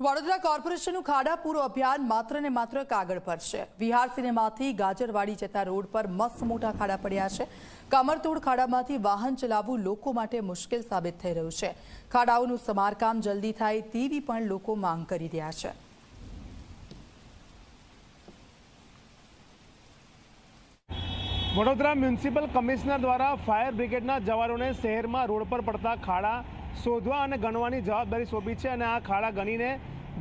વડોદરા કોર્પોરેશનનું ખાડા પૂરો અભિયાન માત્ર ને માત્ર કાગળ પર છે. વિહાર સિનેમાથી ગાજરવાડી જતા રોડ પર મસ્ત મોટા ખાડા પડ્યા છે. કમરતોડ ખાડામાંથી વાહન ચલાવવું લોકો માટે મુશ્કેલ સાબિત થઈ રહ્યું છે. ખાડાઓનું સમારકામ જલ્દી થાય તેવી પણ લોકો માંગ કરી રહ્યા છે. વડોદરા મ્યુનિસિપલ કમિશનર દ્વારા ફાયર બ્રિગેડના જવાનોને શહેરમાં રોડ પર પડતા ખાડા શોધવા અને ગણવાની જવાબદારી સોંપી છે અને આ ખાડા ગણીને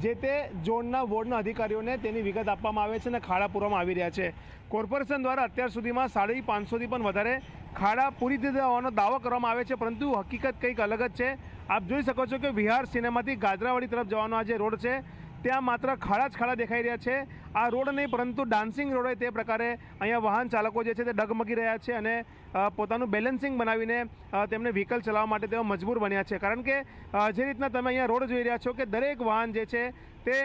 જે તે ઝોનના વોર્ડના અધિકારીઓને તેની વિગત આપવામાં આવે છે અને ખાડા પૂરવામાં આવી રહ્યા છે. કોર્પોરેશન દ્વારા અત્યાર સુધીમાં સાડી પાંચસોથી પણ વધારે ખાડા પૂરી દીધા હોવાનો દાવો કરવામાં આવે છે, પરંતુ હકીકત કંઈક અલગ જ છે. આપ જોઈ શકો છો કે વિહાર સિનેમાથી ગાજરાવાડી તરફ જવાનો આ જે રોડ છે. ત્યાં માત્ર ખાડા જ ખાડા દેખાઈ રહ્યા છે. આ રોડ નહીં, પરંતુ ડાન્સિંગ રોડ હોય તે પ્રકારે અહીંયા વાહન ચાલકો જે છે તે ડગમગી રહ્યા છે અને પોતાનું બેલેન્સિંગ બનાવીને તેમને વ્હીકલ ચલાવવા માટે તેઓ મજબૂર બન્યા છે. કારણ કે જે રીતના તમે અહીંયા રોડ જોઈ રહ્યા છો કે દરેક વાહન જે છે તે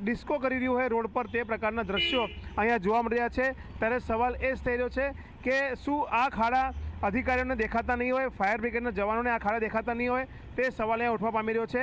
ડિસ્કો કરી રહ્યું હોય રોડ પર તે પ્રકારના દ્રશ્યો અહીંયા જોવા મળી રહ્યા છે. ત્યારે સવાલ એ જ થઈ રહ્યો છે કે શું આ ખાડા અધિકારીઓને દેખાતા નહીં હોય, ફાયર બ્રિગેડના જવાનોને આ ખાડા દેખાતા નહીં હોય, તે સવાલ અહીંયા ઉઠવા પામી રહ્યો છે.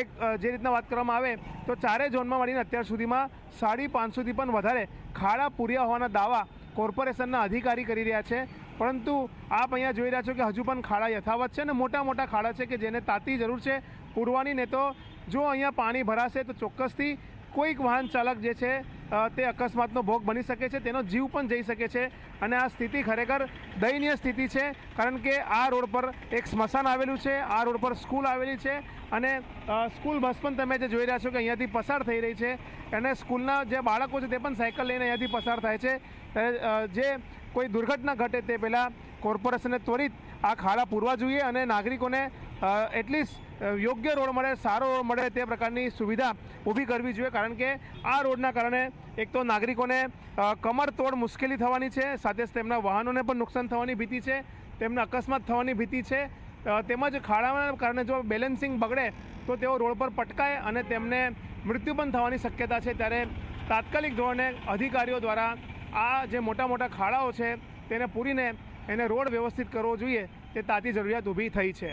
એક જે રીતના વાત કરવામાં આવે, તો ચારે ઝોનમાં મળીને અત્યાર સુધીમાં સાડી પાંચસોથી પણ વધારે ખાડા પૂર્યા હોવાના દાવા કોર્પોરેશનના અધિકારી કરી રહ્યા છે. પરંતુ આપ અહીંયા જોઈ રહ્યા છો કે હજુ પણ ખાડા યથાવત છે અને મોટા મોટા ખાડા છે કે જેને તાતી જરૂર છે પૂરવાની. ને તો જો અહીંયા પાણી ભરાશે તો ચોક્કસથી કોઈક વાહન ચાલક જે છે તે અકસ્માતનો ભોગ બની શકે છે, તેનો જીવ પણ જઈ શકે છે અને આ સ્થિતિ ખરેખર દયનીય સ્થિતિ છે, કારણ કે આ રોડ પર એક સ્મશાન આવેલું છે, આ રોડ પર સ્કૂલ આવેલી છે અને સ્કૂલ બસ પણ તમે જે જોઈ રહ્યા છો કે અહીંયાથી પસાર થઈ રહી છે અને સ્કૂલના જે બાળકો છે તે પણ સાયકલ લઈને અહીંયાથી પસાર થાય છે. જે કોઈ દુર્ઘટના ઘટે તે પહેલાં કોર્પોરેશને ત્વરિત આ ખાડા પૂરવા જોઈએ અને નાગરિકોને એટલીસ્ટ યોગ્ય રોડ મળે, સારો રોડ મળે તે પ્રકારની સુવિધા ઊભી કરવી જોઈએ, કારણ કે આ રોડના કારણે એક તો નાગરિકોને કમર તોડ મુશ્કેલી થવાની છે, સાથે જ તેમના વાહનોને પણ નુકસાન થવાની ભીતિ છે, તેમને અકસ્માત થવાની ભીતિ છે તેમજ ખાડાના કારણે જો બેલેન્સિંગ બગડે, તો તેઓ રોડ પર પટકાય અને તેમને મૃત્યુ પણ થવાની શક્યતા છે. ત્યારે તાત્કાલિક ધોરણે અધિકારીઓ દ્વારા આ જે મોટા મોટા ખાડાઓ છે, તેને પૂરીને એને રોડ વ્યવસ્થિત કરવો જોઈએ, તે તાતી જરૂરિયાત ઊભી થઈ છે.